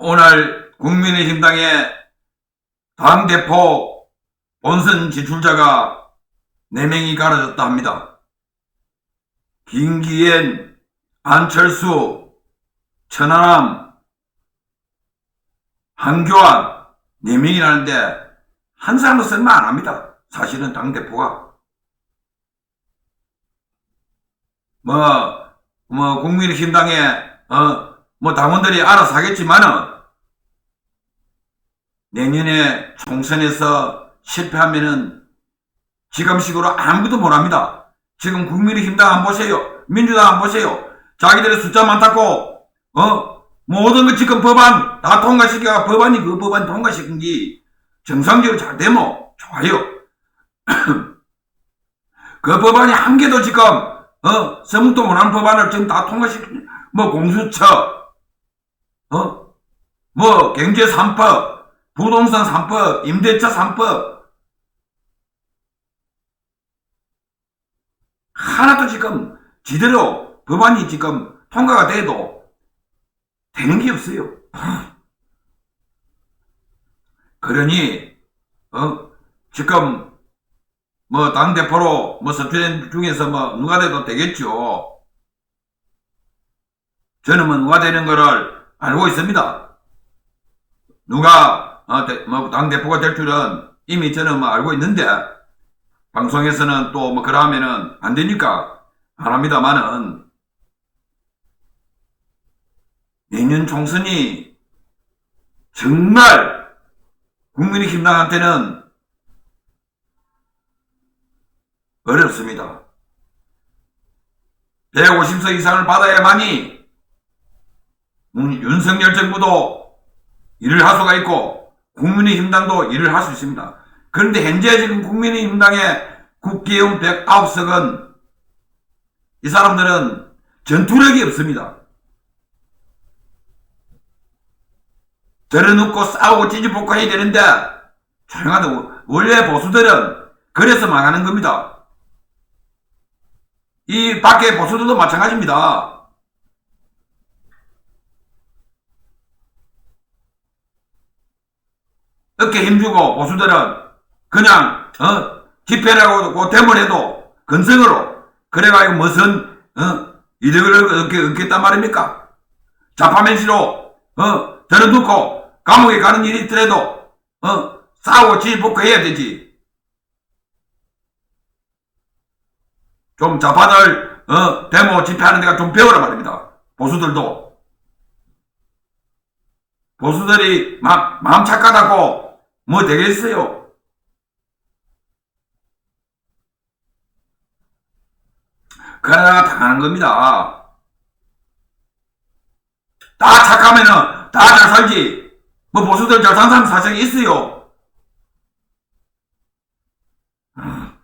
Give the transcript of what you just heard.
오늘 국민의힘당의 당대표 본선 지출자가 4명이 가려졌다 합니다. 김기현, 안철수, 천하람, 한교안 4명이라는데 한 사람도 설마 안 합니다. 사실은 당대표가. 뭐, 뭐, 국민의힘당에, 어, 뭐, 당원들이 알아서 하겠지만은, 내년에 총선에서 실패하면은, 지금식으로 아무것도 못 합니다. 지금 국민의힘당 안 보세요. 민주당 안 보세요. 자기들의 숫자 많다고, 어, 모든 거 지금 법안 다 통과시켜가 법안이 그 법안 통과시킨 게 정상적으로 잘 되면 좋아요. 그 법안이 한 개도 지금 어 서문도 못한 법안을 지금 다 통과시킨 뭐 공수처 어 뭐 경제 3법 부동산 3법 임대차 3법 하나도 지금 지대로 법안이 지금 통과가 돼도 되는 게 없어요. 그러니 어 지금 뭐 당 대표로 뭐 선출된 중에서 뭐 누가 돼도 되겠죠. 저는 뭐 누가 되는 거를 알고 있습니다. 누가 어, 대- 뭐 당대표가 될 줄은 이미 저는 뭐 알고 있는데 방송에서는 또 뭐 그러면은 안 되니까 안 합니다만은 내년 총선이 정말 국민의힘당한테는 어렵습니다. 150석 이상을 받아야만이 음, 윤석열 정부도 일을 할 수가 있고 국민의힘당도 일을 할 수 있습니다. 그런데 현재 지금 국민의힘당의 국회의원 109석은 이 사람들은 전투력이 없습니다. 들어눕고 싸우고 찌집볶고 해야 되는데 조용하다. 원래 보수들은 그래서 망하는 겁니다. 이 밖에 보수들도 마찬가지입니다. 어깨 힘주고 보수들은 그냥 어 집회라고 그 데모해도 근성으로 그래가지고 무슨 어 이득을 얻게, 얻겠단 말입니까? 자파면시로 어 들어놓고 감옥에 가는 일이 있더라도 어 싸우고 지복고 해야 되지. 좀 좌파들 어 데모 집회하는 데가 좀 배우라 말입니다. 보수들도 보수들이 마, 마음 착하다고 뭐 되겠어요? 그러다가 당하는 겁니다. 다 착하면은 다 잘 살지. 뭐 보수들 잘 사는 사실 있어요. 음.